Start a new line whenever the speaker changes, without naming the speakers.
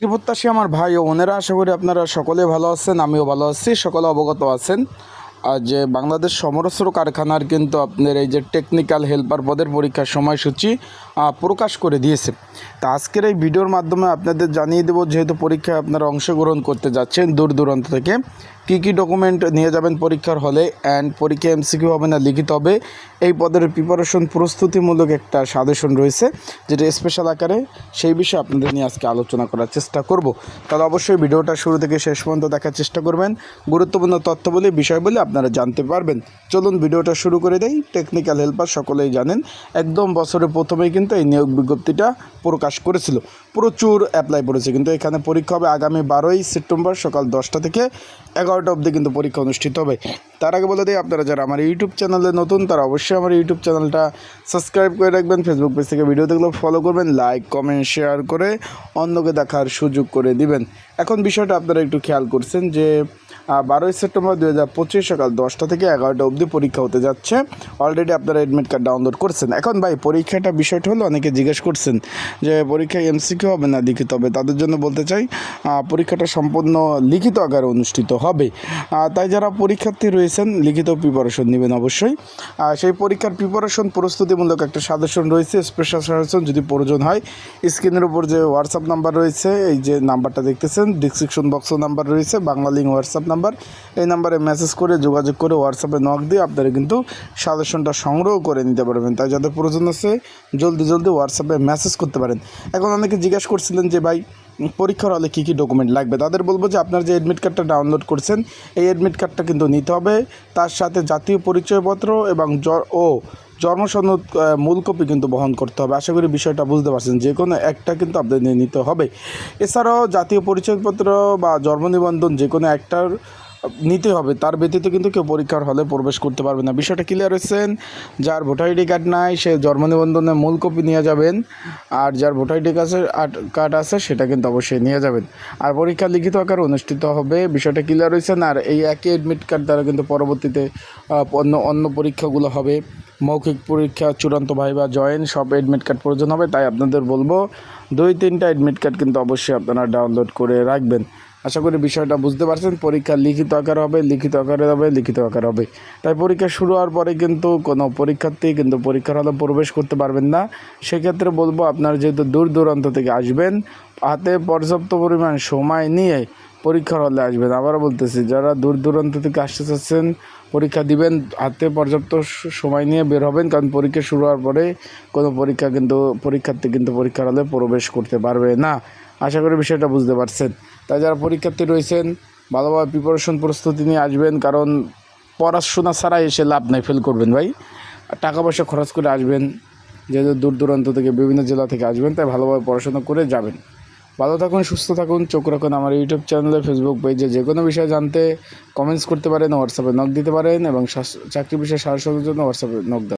প্রত্যাশী আমার ভাই ও বোনেরা, আশা করি আপনারা সকলে ভালো আছেন, আমিও ভালো আছি, সকলে অবগত আছেন। আর যে বাংলাদেশ সমরস্র কারখানার কিন্তু আপনার এই যে টেকনিক্যাল হেল্পার পদের পরীক্ষার সময়সূচি প্রকাশ করে দিয়েছে। তা আজকের এই ভিডিওর মাধ্যমে আপনাদের জানিয়ে দেবো, যেহেতু পরীক্ষায় আপনারা অংশগ্রহণ করতে যাচ্ছেন দূর দূরান্ত থেকে, কী কী ডকুমেন্ট নিয়ে যাবেন পরীক্ষার হলে অ্যান্ড পরীক্ষা এমসিকিউ হবে না, লিখিত হবে। এই পদের প্রিপারেশন প্রস্তুতিমূলক একটা সাজেশন রয়েছে, যেটা স্পেশাল আকারে সেই বিষয়ে আপনাদের নিয়ে আজকে আলোচনা করার চেষ্টা করব। তাহলে অবশ্যই ভিডিওটা শুরু থেকে শেষ পর্যন্ত দেখার চেষ্টা করবেন। গুরুত্বপূর্ণ তথ্য বলে বিষয় বলে আপনারা জানতে পারবেন। চলুন ভিডিওটা শুরু করে দেই। টেকনিক্যাল হেল্পার সকলেই জানেন, একদম বছরের প্রথমেই কিন্তু এই নিয়োগ বিজ্ঞপ্তিটা প্রকাশ করেছিল। প্রচুর অ্যাপ্লাই করেছে কিন্তু এখানে পরীক্ষা হবে আগামী বারোই সেপ্টেম্বর সকাল দশটা থেকে এগারোটা অবধি কিন্তু পরীক্ষা অনুষ্ঠিত হবে। তার আগে বলে দিই, আপনারা যারা আমার ইউটিউব চ্যানেলে নতুন, তারা অবশ্যই আমার ইউটিউব চ্যানেলটা সাবস্ক্রাইব করে রাখবেন। ফেসবুক পেজ থেকে ভিডিও দেখলে ফলো করবেন লাইক কমেন্ট শেয়ার করে অন্যকে দেখার সুযোগ করে দিবেন। এখন বিষয়টা আপনারা একটু খেয়াল করছেন যে বারোই সেপ্টেম্বর দু হাজার পঁচিশ সকাল দশটা থেকে এগারোটা অবধি পরীক্ষা হতে যাচ্ছে। অলরেডি আপনারা অ্যাডমিট কার্ড ডাউনলোড করছেন। এখন ভাই, পরীক্ষাটা বিষয়টা হলো অনেকে জিজ্ঞেস করছেন যে পরীক্ষায় এমসিকিউ হবে না লিখিত হবে? তাদের জন্য বলতে চাই পরীক্ষাটা সম্পূর্ণ লিখিত আকারে অনুষ্ঠিত হবে। তাই যারা পরীক্ষার্থী রয়েছেন, লিখিত প্রিপারেশন নেবেন অবশ্যই। সেই পরীক্ষার প্রিপারেশন প্রস্তুতিমূলক একটা সাজেশন রয়েছে স্পেশাল সাজেশন যদি প্রয়োজন হয় স্ক্রিনের উপর যে হোয়াটসঅ্যাপ নাম্বার রয়েছে, এই যে নাম্বারটা দেখতেছেন ডিসক্রিপশন বক্সও নাম্বার রয়েছে, বাংলা লিঙ্ক হোয়াটসঅ্যাপ নাম্বার এই নাম্বারে মেসেজ করে, যোগাযোগ করে হোয়াটসঅ্যাপে নক দিয়ে আপনারা কিন্তু সাজেশনটা সংগ্রহ করে নিতে পারবেন। তাই যাদের প্রয়োজন আছে, জলদি জলদি হোয়াটসঅ্যাপে মেসেজ করতে পারেন। এখন অনেকে জিজ্ঞাসা করছিলেন যে, ভাই, পরীক্ষার হলে কী কী ডকুমেন্ট লাগবে? তাদের বলব যে, আপনার যে অ্যাডমিট কার্ডটা ডাউনলোড করছেন, এই অ্যাডমিট কার্ডটা কিন্তু নিতে হবে। তার সাথে জাতীয় পরিচয়পত্র এবং ও জন্মসনদ মূল কপি কিন্তু বহন করতে হবে। আশা করি বিষয়টা বুঝতে পারছেন। যে কোনো একটা কিন্তু আপনাদের নিতে হবে। এছাড়াও জাতীয় পরিচয়পত্র বা জন্ম নিবন্ধন যে কোনো একটার নিতে হবে। তার ব্যতীত কিন্তু কেউ পরীক্ষার হলে প্রবেশ করতে পারবে না। বিষয়টা ক্লিয়ার হয়েছেন। যার ভোটার আইডি কার্ড নাই, সে জন্ম নিবন্ধনের মূল কপি নিয়ে যাবেন। আর যার ভোটার আইডি কার্ড আছে, সেটা কিন্তু অবশ্যই নিয়ে যাবেন। আর পরীক্ষা লিখিত আকারে অনুষ্ঠিত হবে। বিষয়টা ক্লিয়ার হয়েছেন। আর এই একই অ্যাডমিট কার্ড দ্বারা কিন্তু পরবর্তীতে অন্য অন্য পরীক্ষাগুলো হবে। মৌখিক পরীক্ষা, চূড়ান্ত ভাইবা জয়েন সব অ্যাডমিট কার্ড প্রয়োজন হবে, তাই আপনাদের বলব, দুই তিনটা অ্যাডমিট কার্ড কিন্তু অবশ্যই আপনারা ডাউনলোড করে রাখবেন। আশা করি বিষয়টা বুঝতে পারছেন, পরীক্ষা লিখিত আকারে হবে, লিখিত আকারে হবে, লিখিত আকারে হবে। তাই পরীক্ষা শুরু হওয়ার পরে কিন্তু কোনো পরীক্ষার্থী কিন্তু পরীক্ষার হলে প্রবেশ করতে পারবেন না। সেক্ষেত্রে বলব, আপনারা যেহেতু দূর দূরান্ত থেকে আসবেন, হাতে পর্যাপ্ত পরিমাণ সময় নিয়ে পরীক্ষার হলে আসবেন। আবারও বলতেছি, যারা দূর দূরান্ত থেকে আসতে চাচ্ছেন, পরীক্ষা দিবেন, হাতে পর্যাপ্ত সময় নিয়ে বের হবেন, কারণ পরীক্ষা শুরু হওয়ার পরে কোনো পরীক্ষা কিন্তু, পরীক্ষার্থী কিন্তু পরীক্ষার হলে প্রবেশ করতে পারবে না। আশা করি বিষয়টা বুঝতে পারছেন। তাই যারা পরীক্ষার্থী রয়েছেন, ভালোভাবে প্রিপারেশন প্রস্তুতি নিয়ে আসবেন, কারণ পড়াশোনা ছাড়া এসে লাভ নাই ফেল করবেন ভাই। টাকা পয়সা খরচ করে আসবেন, যেহেতু দূর দূরান্ত থেকে, বিভিন্ন জেলা থেকে আসবেন, তাই ভালোভাবে পড়াশোনা করে যাবেন। ভালো থাকুন, সুস্থ থাকুন, চোখ রাখুন আমার ইউটিউব চ্যানেলে ফেসবুক পেজে যে কোনো বিষয়ে জানতে কমেন্টস করতে পারেন হোয়াটসঅ্যাপে নক দিতে পারেন এবং চাকরি বিষয়ে সাহায্য জন্য হোয়াটসঅ্যাপে নক